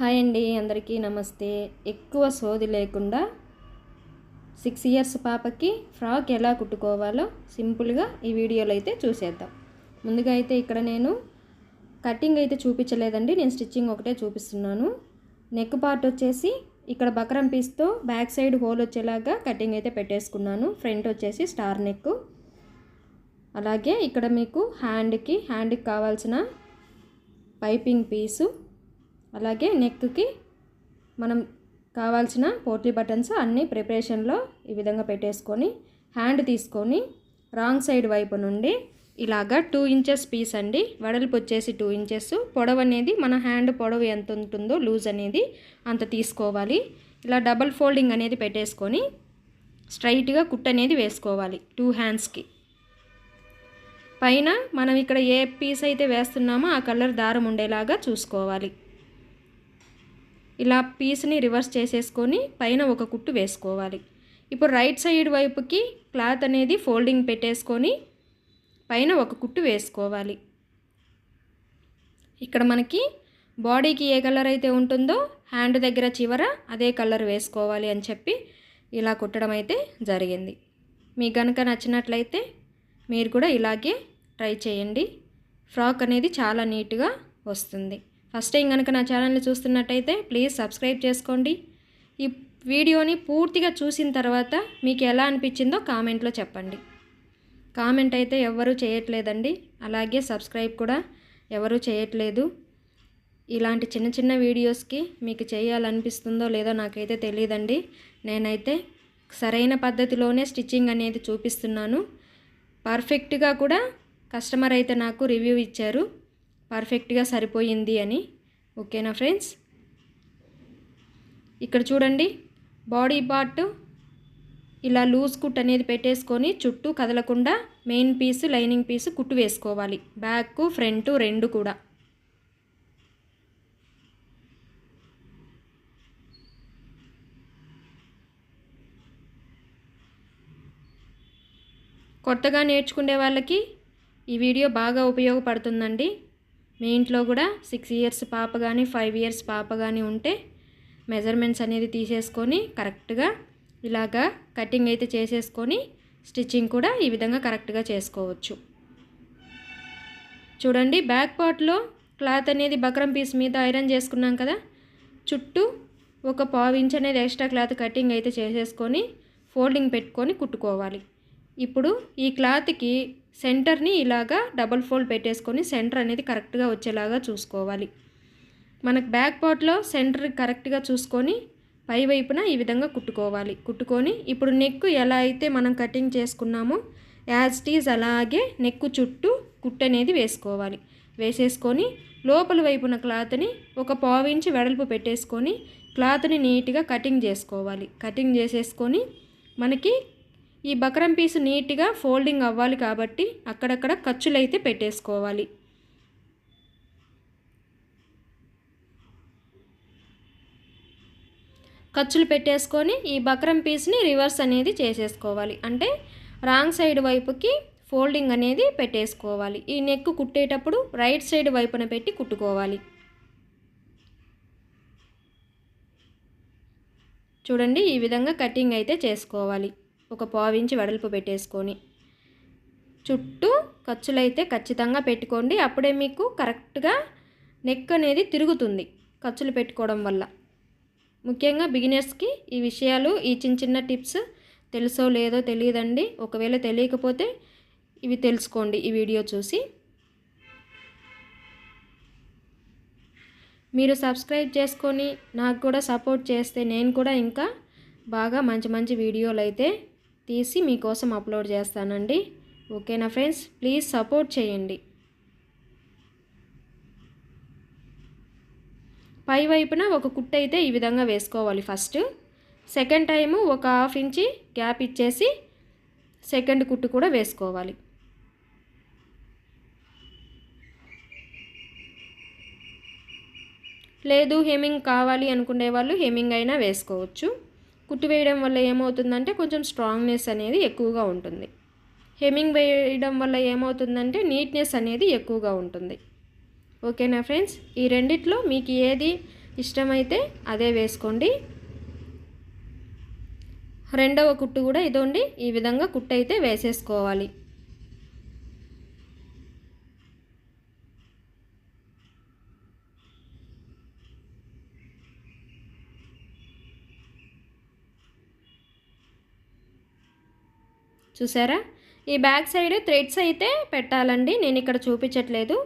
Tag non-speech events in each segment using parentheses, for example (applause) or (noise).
Hi అండి అందరికీ నమస్తే. ఎక్కువ సోది లేకుండా సిక్స్ ఇయర్స్ పాపకి ఫ్రాక్ ఎలా కుట్టుకోవాలో సింపుల్గా ఈ వీడియోలో అయితే చూసేద్దాం. ముందుగా అయితే ఇక్కడ నేను కటింగ్ అయితే చూపించలేదండి నేను స్టిచ్చింగ్ ఒకటే చూపిస్తున్నాను. నెక్ పార్ట్ వచ్చేసి ఇక్కడ బకరం పీస్తో బ్యాక్ సైడ్ హోల్ వచ్చేలాగా కటింగ్ అయితే పెట్టేసుకున్నాను ఫ్రంట్ వచ్చేసి స్టార్ నెక్. అలాగే ఇక్కడ మీకు హ్యాండ్కి హ్యాండ్కి కావాల్సిన పైపింగ్ పీసు అలాగే నెక్కి మనం కావాల్సిన పోటీ బటన్స్ అన్నీ ప్రిపరేషన్లో ఈ విధంగా పెట్టేసుకొని హ్యాండ్ తీసుకొని రాంగ్ సైడ్ వైపు నుండి ఇలాగా టూ ఇంచెస్ పీస్ అండి. వెడల్పు వచ్చేసి టూ ఇంచెస్. పొడవు అనేది మన హ్యాండ్ పొడవు ఎంత ఉంటుందో లూజ్ అనేది అంత తీసుకోవాలి. ఇలా డబల్ ఫోల్డింగ్ అనేది పెట్టేసుకొని స్ట్రైట్గా కుట్ అనేది వేసుకోవాలి టూ హ్యాండ్స్కి. పైన మనం ఇక్కడ ఏ పీస్ అయితే వేస్తున్నామో ఆ కలర్ దారం ఉండేలాగా చూసుకోవాలి. ఇలా పీస్ని రివర్స్ చేసేసుకొని పైన ఒక కుట్టు వేసుకోవాలి. ఇప్పుడు రైట్ సైడ్ వైపుకి క్లాత్ అనేది ఫోల్డింగ్ పెట్టేసుకొని పైన ఒక కుట్టు వేసుకోవాలి. ఇక్కడ మనకి బాడీకి ఏ కలర్ అయితే ఉంటుందో హ్యాండ్ దగ్గర చివర అదే కలర్ వేసుకోవాలి అని చెప్పి ఇలా కుట్టడం అయితే జరిగింది. మీకు కనుక నచ్చినట్లయితే మీరు కూడా ఇలాగే ట్రై చేయండి. ఫ్రాక్ అనేది చాలా నీట్గా వస్తుంది. ఫస్ట్ టైం కనుక నా ఛానల్ని చూస్తున్నట్టయితే ప్లీజ్ సబ్స్క్రైబ్ చేసుకోండి. ఈ వీడియోని పూర్తిగా చూసిన తర్వాత మీకు ఎలా అనిపించిందో కామెంట్లో చెప్పండి. కామెంట్ అయితే ఎవరూ చేయట్లేదండి. అలాగే సబ్స్క్రైబ్ కూడా ఎవరూ చేయట్లేదు. ఇలాంటి చిన్న చిన్న వీడియోస్కి మీకు చేయాలనిపిస్తుందో లేదో నాకైతే తెలియదండి నేనైతే సరైన పద్ధతిలోనే స్టిచ్చింగ్ అనేది చూపిస్తున్నాను. పర్ఫెక్ట్గా కూడా కస్టమర్ అయితే నాకు రివ్యూ ఇచ్చారు. పర్ఫెక్ట్గా సరిపోయింది అని. ఓకేనా ఫ్రెండ్స్? ఇక్కడ చూడండి. బాడీ పార్ట్ ఇలా లూజ్ కుట్ అనేది పెట్టేసుకొని చుట్టూ కదలకుండా మెయిన్ పీసు లైనింగ్ పీసు కుట్టు వేసుకోవాలి. బ్యాక్ ఫ్రంట్ రెండు కూడా. కొత్తగా నేర్చుకునే వాళ్ళకి ఈ వీడియో బాగా ఉపయోగపడుతుందండి. మీ ఇంట్లో కూడా సిక్స్ ఇయర్స్ పాప కానీ ఫైవ్ ఇయర్స్ పాప కానీ ఉంటే మెజర్మెంట్స్ అనేది తీసేసుకొని కరెక్ట్గా ఇలాగా కటింగ్ అయితే చేసేసుకొని స్టిచ్చింగ్ కూడా ఈ విధంగా కరెక్ట్గా చేసుకోవచ్చు. చూడండి బ్యాక్ పార్ట్లో క్లాత్ అనేది బక్రం పీస్ మీద ఐరన్ చేసుకున్నాం కదా చుట్టూ ఒక పావు ఇంచ్ అనేది ఎక్స్ట్రా క్లాత్ కటింగ్ అయితే చేసేసుకొని ఫోల్డింగ్ పెట్టుకొని కుట్టుకోవాలి. ఇప్పుడు ఈ క్లాత్కి సెంటర్ని ఇలాగా డబల్ ఫోల్డ్ పెట్టేసుకొని సెంటర్ అనేది కరెక్ట్గా వచ్చేలాగా చూసుకోవాలి. మనకు బ్యాక్ పార్ట్లో సెంటర్ కరెక్ట్గా చూసుకొని పై వైపున ఈ విధంగా కుట్టుకోవాలి. కుట్టుకొని ఇప్పుడు నెక్ ఎలా అయితే మనం కటింగ్ చేసుకున్నామో యాజ్ టీజ్ అలాగే నెక్ చుట్టూ కుట్టు అనేది వేసుకోవాలి. వేసేసుకొని లోపల వైపున క్లాత్ని ఒక పావు వెడల్పు పెట్టేసుకొని క్లాత్ని నీట్గా కటింగ్ చేసుకోవాలి. కటింగ్ చేసేసుకొని మనకి ఈ బకరం పీస్ నీట్గా ఫోల్డింగ్ అవ్వాలి కాబట్టి అక్కడక్కడ ఖర్చులైతే పెట్టేసుకోవాలి. ఖర్చులు పెట్టేసుకొని ఈ బక్రం పీస్ని రివర్స్ అనేది చేసేసుకోవాలి. అంటే రాంగ్ సైడ్ వైపుకి ఫోల్డింగ్ అనేది పెట్టేసుకోవాలి. ఈ నెక్ కుట్టేటప్పుడు రైట్ సైడ్ వైపున పెట్టి కుట్టుకోవాలి. చూడండి ఈ విధంగా కటింగ్ అయితే చేసుకోవాలి. ఒక పావించి వెడల్పు పెట్టేసుకొని. చుట్టూ ఖర్చులైతే ఖచ్చితంగా పెట్టుకోండి. అప్పుడే మీకు కరెక్ట్గా నెక్ అనేది తిరుగుతుంది ఖర్చులు పెట్టుకోవడం వల్ల. ముఖ్యంగా బిగినర్స్కి ఈ విషయాలు ఈ చిన్న చిన్న టిప్స్ తెలుసో లేదో తెలియదండి. ఒకవేళ తెలియకపోతే ఇవి తెలుసుకోండి ఈ వీడియో చూసి. మీరు సబ్స్క్రైబ్ చేసుకొని నాకు కూడా సపోర్ట్ చేస్తే నేను కూడా ఇంకా బాగా మంచి మంచి వీడియోలు అయితే తీసి మీకోసం అప్లోడ్ చేస్తానండి. ఓకేనా ఫ్రెండ్స్? ప్లీజ్ సపోర్ట్ చేయండి. పై వైపున ఒక కుట్టు అయితే ఈ విధంగా వేసుకోవాలి ఫస్ట్. సెకండ్ టైము ఒక హాఫ్ ఇంచి గ్యాప్ ఇచ్చేసి సెకండ్ కుట్టు కూడా వేసుకోవాలి. లేదు హెమింగ్ కావాలి అనుకునే వాళ్ళు హెమింగ్ అయినా వేసుకోవచ్చు. కుట్టు వేయడం వల్ల ఏమవుతుందంటే కొంచెం స్ట్రాంగ్నెస్ అనేది ఎక్కువగా ఉంటుంది. హెమింగ్ వేయడం వల్ల ఏమవుతుందంటే నీట్నెస్ అనేది ఎక్కువగా ఉంటుంది. ఓకేనా ఫ్రెండ్స్? ఈ రెండిట్లో మీకు ఏది ఇష్టమైతే అదే వేసుకోండి. రెండవ కుట్టు కూడా ఇదోండి. ఈ విధంగా కుట్టు అయితే వేసేసుకోవాలి. చూసారా? ఈ బ్యాక్ సైడ్ థ్రెడ్స్ అయితే పెట్టాలండి నేను ఇక్కడ చూపించట్లేదు.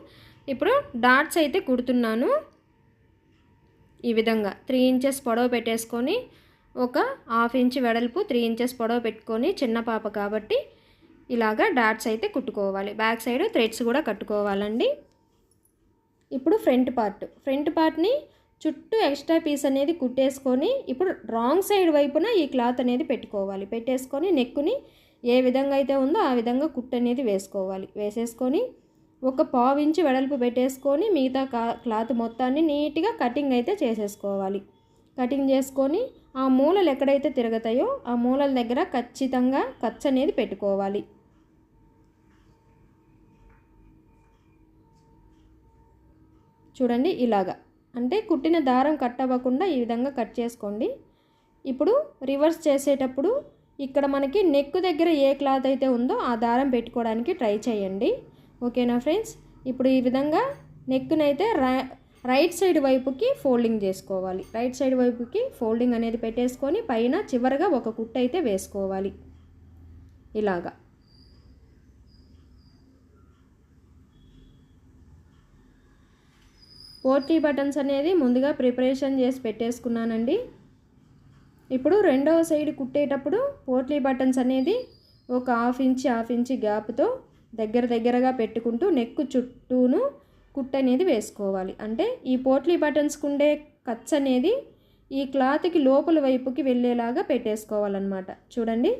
ఇప్పుడు డాట్స్ అయితే కుడుతున్నాను. ఈ విధంగా త్రీ ఇంచెస్ పొడవు పెట్టేసుకొని ఒక హాఫ్ ఇంచ్ వెడల్పు త్రీ ఇంచెస్ పొడవు పెట్టుకొని చిన్న పాప కాబట్టి ఇలాగా డాట్స్ అయితే కుట్టుకోవాలి. బ్యాక్ సైడ్ థ్రెడ్స్ కూడా కట్టుకోవాలండి. ఇప్పుడు ఫ్రంట్ పార్ట్. ఫ్రంట్ పార్ట్ని చుట్టూ ఎక్స్ట్రా పీస్ అనేది కుట్టేసుకొని ఇప్పుడు రాంగ్ సైడ్ వైపున ఈ క్లాత్ అనేది పెట్టుకోవాలి. పెట్టేసుకొని నెక్కుని ఏ విధంగా అయితే ఉందో ఆ విధంగా కుట్టు అనేది వేసుకోవాలి. వేసేసుకొని ఒక పావు ఇంచు వెడల్పు పెట్టేసుకొని మిగతా క్లాత్ మొత్తాన్ని నీట్గా కటింగ్ అయితే చేసేసుకోవాలి. కటింగ్ చేసుకొని ఆ మూలలు ఎక్కడైతే తిరుగుతాయో ఆ మూలల దగ్గర ఖచ్చితంగా ఖర్చు అనేది పెట్టుకోవాలి. చూడండి ఇలాగా. అంటే కుట్టిన దారం కట్ అవ్వకుండా ఈ విధంగా కట్ చేసుకోండి. ఇప్పుడు రివర్స్ చేసేటప్పుడు ఇక్కడ మనకి నెక్ దగ్గర ఏ క్లాత్ అయితే ఉందో ఆ దారం పెట్టుకోవడానికి ట్రై చేయండి. ఓకేనా ఫ్రెండ్స్ ఇప్పుడు ఈ విధంగా నెక్నైతే రైట్ సైడ్ వైపుకి ఫోల్డింగ్ చేసుకోవాలి. రైట్ సైడ్ వైపుకి ఫోల్డింగ్ అనేది పెట్టేసుకొని పైన చివరగా ఒక కుట్ట అయితే వేసుకోవాలి. ఇలాగా. పోర్టీ బటన్స్ అనేది ముందుగా ప్రిపరేషన్ చేసి పెట్టేసుకున్నానండి. ఇప్పుడు రెండవ సైడ్ కుట్టేటప్పుడు పోట్లీ బటన్స్ అనేది ఒక హాఫ్ ఇంచ్ హాఫ్ ఇంచ్ గ్యాప్తో దగ్గర దగ్గరగా పెట్టుకుంటూ నెక్ చుట్టూను కుట్ అనేది వేసుకోవాలి. అంటే ఈ పోట్లీ బటన్స్కి ఉండే ఖర్చు అనేది ఈ క్లాత్కి లోపల వైపుకి వెళ్ళేలాగా పెట్టేసుకోవాలన్నమాట. చూడండి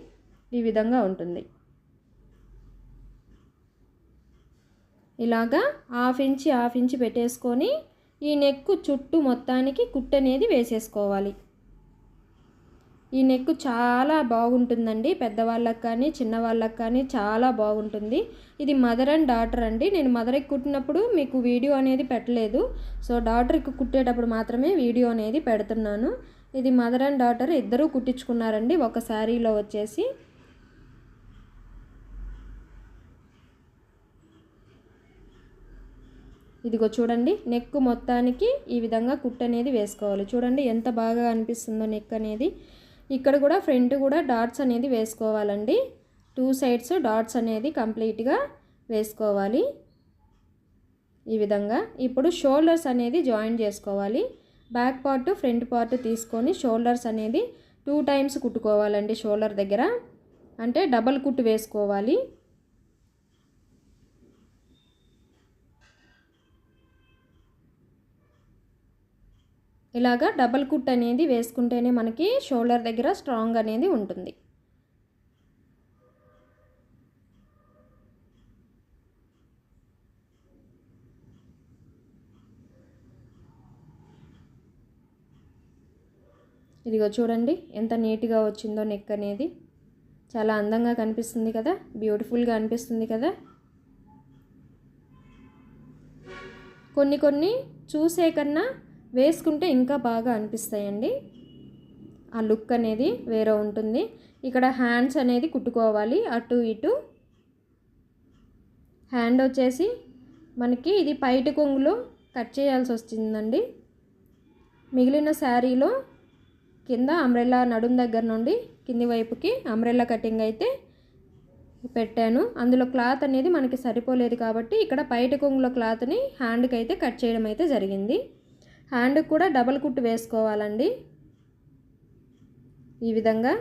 ఈ విధంగా ఉంటుంది. ఇలాగా హాఫ్ ఇంచ్ హాఫ్ ఇంచ్ పెట్టేసుకొని ఈ నెక్ చుట్టూ మొత్తానికి కుట్ అనేది వేసేసుకోవాలి. ఈ నెక్ చాలా బాగుంటుందండి. పెద్దవాళ్ళకి కానీ చిన్నవాళ్ళకి కానీ చాలా బాగుంటుంది. ఇది మదర్ అండ్ డాటర్ అండి. నేను మదర్కి కుట్టినప్పుడు మీకు వీడియో అనేది పెట్టలేదు. సో డాటర్కి కుట్టేటప్పుడు మాత్రమే వీడియో అనేది పెడుతున్నాను. ఇది మదర్ అండ్ డాటర్ ఇద్దరూ కుట్టించుకున్నారండి. ఒక శారీలో వచ్చేసి. ఇదిగో చూడండి. నెక్ మొత్తానికి ఈ విధంగా కుట్ అనేది వేసుకోవాలి. చూడండి ఎంత బాగా అనిపిస్తుందో నెక్ అనేది. ఇక్కడ కూడా ఫ్రంట్ కూడా డాట్స్ అనేది వేసుకోవాలండి. టూ సైడ్స్ డాట్స్ అనేది కంప్లీట్గా వేసుకోవాలి. ఈ విధంగా ఇప్పుడు షోల్డర్స్ అనేది జాయిన్ చేసుకోవాలి. బ్యాక్ పార్ట్ ఫ్రంట్ పార్ట్ తీసుకొని షోల్డర్స్ అనేది టూ టైమ్స్ కుట్టుకోవాలండి షోల్డర్ దగ్గర. అంటే డబల్ కుట్టు వేసుకోవాలి. ఇలాగా డబల్ కుట్ అనేది వేసుకుంటేనే మనకి షోల్డర్ దగ్గర స్ట్రాంగ్ అనేది ఉంటుంది. ఇదిగో చూడండి ఎంత నీట్గా వచ్చిందో నెక్ అనేది. చాలా అందంగా కనిపిస్తుంది కదా బ్యూటిఫుల్గా అనిపిస్తుంది కదా. కొన్ని కొన్ని చూసే కన్నా వేసుకుంటే ఇంకా బాగా అనిపిస్తాయండి. ఆ లుక్ అనేది వేరే ఉంటుంది. ఇక్కడ హ్యాండ్స్ అనేది కుట్టుకోవాలి. అటు ఇటు. హ్యాండ్ వచ్చేసి మనకి ఇది పైటి కొంగులో కట్ చేయాల్సి వచ్చిందండి మిగిలిన శారీలో కింద అంబ్రెల్లా నడుం దగ్గర నుండి కింది వైపుకి అంబ్రెల్లా కటింగ్ అయితే పెట్టాను. అందులో క్లాత్ అనేది మనకి సరిపోలేదు కాబట్టి ఇక్కడ పైట కొంగుల క్లాత్ని హ్యాండ్కి అయితే కట్ చేయడం అయితే జరిగింది. హ్యాండ్ కూడా డబల్ కుట్టు వేసుకోవాలండి. ఈ విధంగా.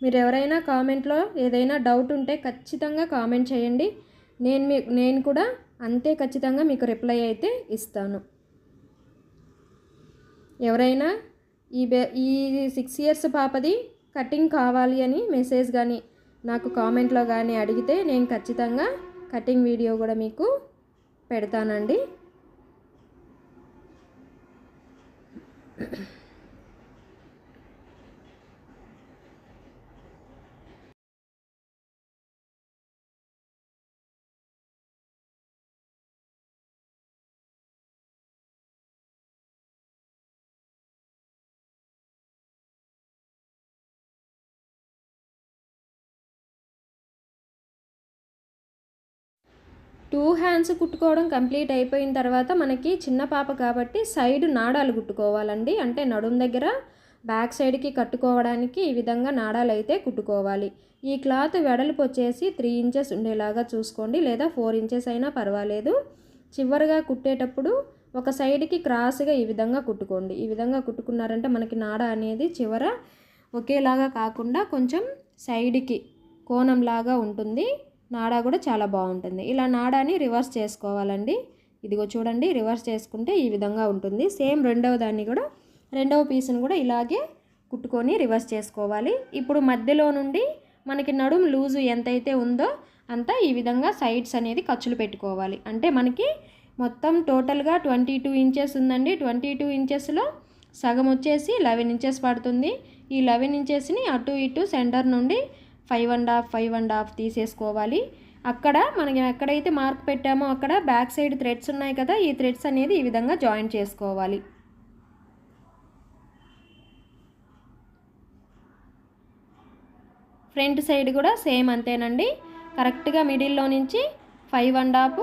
మీరు ఎవరైనా కామెంట్లో ఏదైనా డౌట్ ఉంటే ఖచ్చితంగా కామెంట్ చేయండి. నేను మీ నేను కూడా అంతే ఖచ్చితంగా మీకు రిప్లై అయితే ఇస్తాను. ఎవరైనా ఈ బే ఈ సిక్స్ ఇయర్స్ పాపది కటింగ్ కావాలి అని మెసేజ్ కానీ నాకు కామెంట్లో కానీ అడిగితే నేను ఖచ్చితంగా కటింగ్ వీడియో కూడా మీకు పెడతానండి. Yeah. (coughs) టూ హ్యాండ్స్ కుట్టుకోవడం కంప్లీట్ అయిపోయిన తర్వాత మనకి చిన్న పాప కాబట్టి సైడ్ నాడాలు కుట్టుకోవాలండి. అంటే నడుం దగ్గర బ్యాక్ సైడ్కి కట్టుకోవడానికి ఈ విధంగా నాడాలు అయితే కుట్టుకోవాలి. ఈ క్లాత్ వెడల్పు వచ్చేసి త్రీ ఇంచెస్ ఉండేలాగా చూసుకోండి. లేదా ఫోర్ ఇంచెస్ అయినా పర్వాలేదు. చివరిగా కుట్టేటప్పుడు ఒక సైడ్కి క్రాస్గా ఈ విధంగా కుట్టుకోండి. ఈ విధంగా కుట్టుకున్నారంటే మనకి నాడ అనేది చివర ఒకేలాగా కాకుండా కొంచెం సైడ్కి కోణంలాగా ఉంటుంది. నాడా కూడా చాలా బాగుంటుంది. ఇలా నాడాని రివర్స్ చేసుకోవాలండి. ఇదిగో చూడండి రివర్స్ చేసుకుంటే ఈ విధంగా ఉంటుంది. సేమ్ రెండవ దాన్ని కూడా రెండవ పీస్ని కూడా ఇలాగే కుట్టుకొని రివర్స్ చేసుకోవాలి. ఇప్పుడు మధ్యలో నుండి మనకి నడుము లూజు ఎంతైతే ఉందో అంతా ఈ విధంగా సైడ్స్ అనేది ఖర్చులు పెట్టుకోవాలి. అంటే మనకి మొత్తం టోటల్గా ట్వంటీ టూ ఇంచెస్ ఉందండి. ట్వంటీ టూ ఇంచెస్లో సగం వచ్చేసి లెవెన్ ఇంచెస్ పడుతుంది. ఈ లెవెన్ ఇంచెస్ని అటు ఇటు సెంటర్ నుండి five and half five and half తీసేసుకోవాలి. అక్కడ మనం ఎక్కడైతే మార్క్ పెట్టామో అక్కడ బ్యాక్ సైడ్ థ్రెడ్స్ ఉన్నాయి కదా ఈ థ్రెడ్స్ అనేది ఈ విధంగా జాయిన్ చేసుకోవాలి. ఫ్రంట్ సైడ్ కూడా సేమ్ అంతేనండి. కరెక్ట్గా మిడిల్లో నుంచి ఫైవ్ అండ్ హాఫ్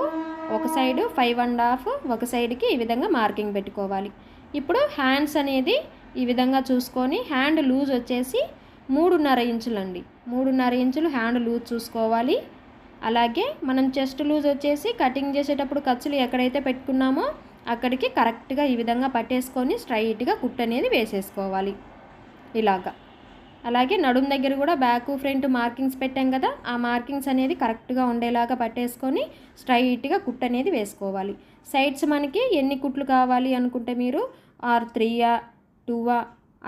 ఒక సైడు ఫైవ్ అండ్ హాఫ్ ఒక సైడ్కి ఈ విధంగా మార్కింగ్ పెట్టుకోవాలి. ఇప్పుడు హ్యాండ్స్ అనేది ఈ విధంగా చూసుకొని హ్యాండ్ లూజ్ వచ్చేసి మూడున్నర ఇంచులండి మూడున్నర ఇంచులు హ్యాండ్ లూజ్ చూసుకోవాలి. అలాగే మనం చెస్ట్ లూజ్ వచ్చేసి కటింగ్ చేసేటప్పుడు ఖర్చులు ఎక్కడైతే పెట్టుకున్నామో అక్కడికి కరెక్ట్గా ఈ విధంగా పట్టేసుకొని స్ట్రైట్గా కుట్ అనేది వేసేసుకోవాలి. ఇలాగా. అలాగే నడుం దగ్గర కూడా బ్యాక్ ఫ్రంట్ మార్కింగ్స్ పెట్టాం కదా ఆ మార్కింగ్స్ అనేది కరెక్ట్గా ఉండేలాగా పట్టేసుకొని స్ట్రైట్గా కుట్ అనేది వేసుకోవాలి. సైడ్స్ మనకి ఎన్ని కుట్లు కావాలి అనుకుంటే మీరు? ఆర్ త్రీయా టూవా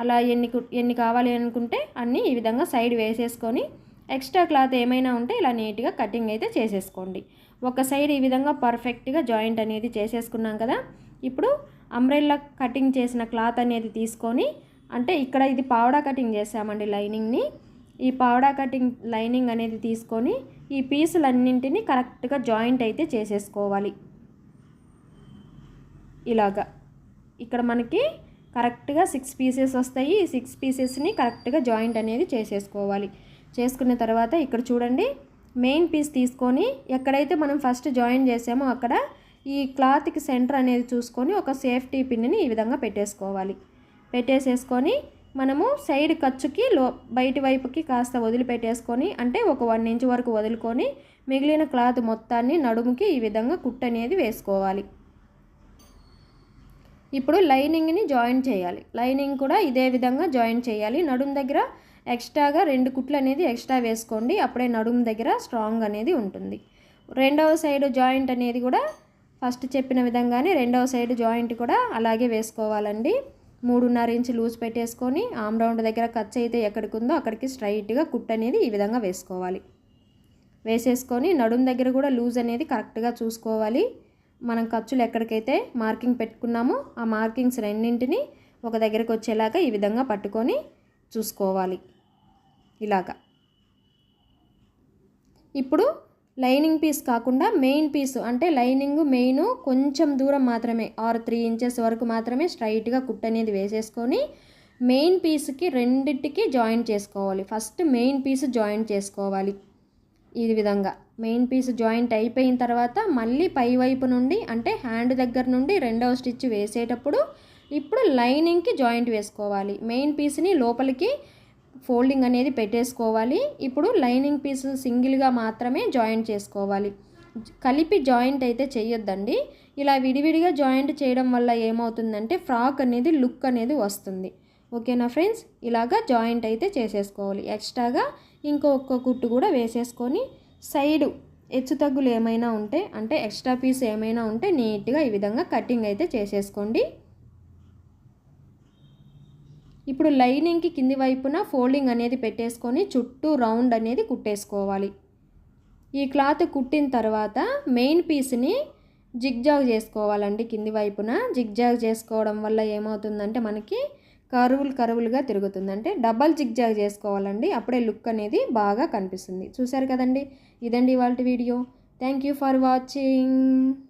అలా ఎన్ని ఎన్ని కావాలి అనుకుంటే అన్నీ ఈ విధంగా సైడ్ వేసేసుకొని ఎక్స్ట్రా క్లాత్ ఏమైనా ఉంటే ఇలా నీట్గా కటింగ్ అయితే చేసేసుకోండి. ఒక సైడ్ ఈ విధంగా పర్ఫెక్ట్గా జాయింట్ అనేది చేసేసుకున్నాం కదా ఇప్పుడు అంబ్రెల్లా కటింగ్ చేసిన క్లాత్ అనేది తీసుకొని అంటే ఇక్కడ ఇది పావడా కటింగ్ చేసామండి లైనింగ్ని. ఈ పావడా కటింగ్ లైనింగ్ అనేది తీసుకొని ఈ పీసులన్నింటినీ కరెక్ట్గా జాయింట్ అయితే చేసేసుకోవాలి. ఇలాగా. ఇక్కడ మనకి కరెక్ట్గా సిక్స్ పీసెస్ వస్తాయి. ఈ సిక్స్ పీసెస్ని కరెక్ట్గా జాయింట్ అనేది చేసేసుకోవాలి. చేసుకున్న తర్వాత ఇక్కడ చూడండి మెయిన్ పీస్ తీసుకొని ఎక్కడైతే మనం ఫస్ట్ జాయిన్ చేసామో అక్కడ ఈ క్లాత్కి సెంటర్ అనేది చూసుకొని ఒక సేఫ్టీ పిన్ని ఈ విధంగా పెట్టేసుకోవాలి. పెట్టేసేసుకొని మనము సైడ్ ఖర్చుకి లో బయటి వైపుకి కాస్త వదిలిపెట్టేసుకొని అంటే ఒక వన్ ఇంచ్ వరకు వదులుకొని మిగిలిన క్లాత్ మొత్తాన్ని నడుముకి ఈ విధంగా కుట్ అనేది వేసుకోవాలి. ఇప్పుడు లైనింగ్ని జాయిన్ చేయాలి. లైనింగ్ కూడా ఇదే విధంగా జాయిన్ చేయాలి. నడుము దగ్గర ఎక్స్ట్రాగా రెండు కుట్లు అనేది ఎక్స్ట్రా వేసుకోండి. అప్పుడే నడుము దగ్గర స్ట్రాంగ్ అనేది ఉంటుంది. రెండవ సైడ్ జాయింట్ అనేది కూడా ఫస్ట్ చెప్పిన విధంగానే రెండవ సైడ్ జాయింట్ కూడా అలాగే వేసుకోవాలండి. మూడున్నర ఇంచు లూజ్ పెట్టేసుకొని ఆమ్ రౌండ్ దగ్గర ఖర్చు అయితే ఎక్కడికి ఉందో అక్కడికి స్ట్రైట్గా కుట్ అనేది ఈ విధంగా వేసుకోవాలి. వేసేసుకొని నడుము దగ్గర కూడా లూజ్ అనేది కరెక్ట్గా చూసుకోవాలి. మనం ఖర్చులు ఎక్కడికైతే మార్కింగ్ పెట్టుకున్నామో ఆ మార్కింగ్స్ రెండింటిని ఒక దగ్గరకు వచ్చేలాగా ఈ విధంగా పట్టుకొని చూసుకోవాలి. ఇలాగా. ఇప్పుడు లైనింగ్ పీస్ కాకుండా మెయిన్ పీస్ అంటే లైనింగ్ మెయిన్ కొంచెం దూరం మాత్రమే ఆర్ త్రీ ఇంచెస్ వరకు మాత్రమే స్ట్రైట్గా కుట్ అనేది వేసేసుకొని మెయిన్ పీస్కి రెండింటికి జాయింట్ చేసుకోవాలి. ఫస్ట్ మెయిన్ పీస్ జాయింట్ చేసుకోవాలి. ఈ విధంగా. మెయిన్ పీస్ జాయింట్ అయిపోయిన తర్వాత మళ్ళీ పై వైపు నుండి అంటే హ్యాండ్ దగ్గర నుండి రెండవ స్టిచ్ వేసేటప్పుడు ఇప్పుడు లైనింగ్కి జాయింట్ వేసుకోవాలి. మెయిన్ పీస్ని లోపలికి ఫోల్డింగ్ అనేది పెట్టేసుకోవాలి. ఇప్పుడు లైనింగ్ పీస్ సింగిల్గా మాత్రమే జాయింట్ చేసుకోవాలి. కలిపి జాయింట్ అయితే చేయొద్దండి ఇలా విడివిడిగా జాయింట్ చేయడం వల్ల ఏమవుతుందంటే ఫ్రాక్ అనేది లుక్ అనేది వస్తుంది. ఓకేనా ఫ్రెండ్స్? ఇలాగా జాయింట్ అయితే చేసేసుకోవాలి. ఎక్స్ట్రాగా ఇంకొక కుట్టు కూడా వేసేసుకొని సైడు హెచ్చు తగ్గులు ఏమైనా ఉంటే అంటే ఎక్స్ట్రా పీస్ ఏమైనా ఉంటే నీట్గా ఈ విధంగా కటింగ్ అయితే చేసేసుకోండి. ఇప్పుడు లైనింగ్కి కింది వైపున ఫోల్డింగ్ అనేది పెట్టేసుకొని చుట్టూ రౌండ్ అనేది కుట్టేసుకోవాలి. ఈ క్లాత్ కుట్టిన తర్వాత మెయిన్ పీస్ని జిగ్జాగ్ చేసుకోవాలండి కింది వైపున. జిగ్జాగ్ చేసుకోవడం వల్ల ఏమవుతుందంటే మనకి కరువులు కరువులుగా తిరుగుతుంది. అంటే డబల్ జిగ్జాగ్ చేసుకోవాలండి. అప్పుడే లుక్ అనేది బాగా కనిపిస్తుంది. చూసారు కదండి? ఇదండి ఇవాళ video. Thank you for watching.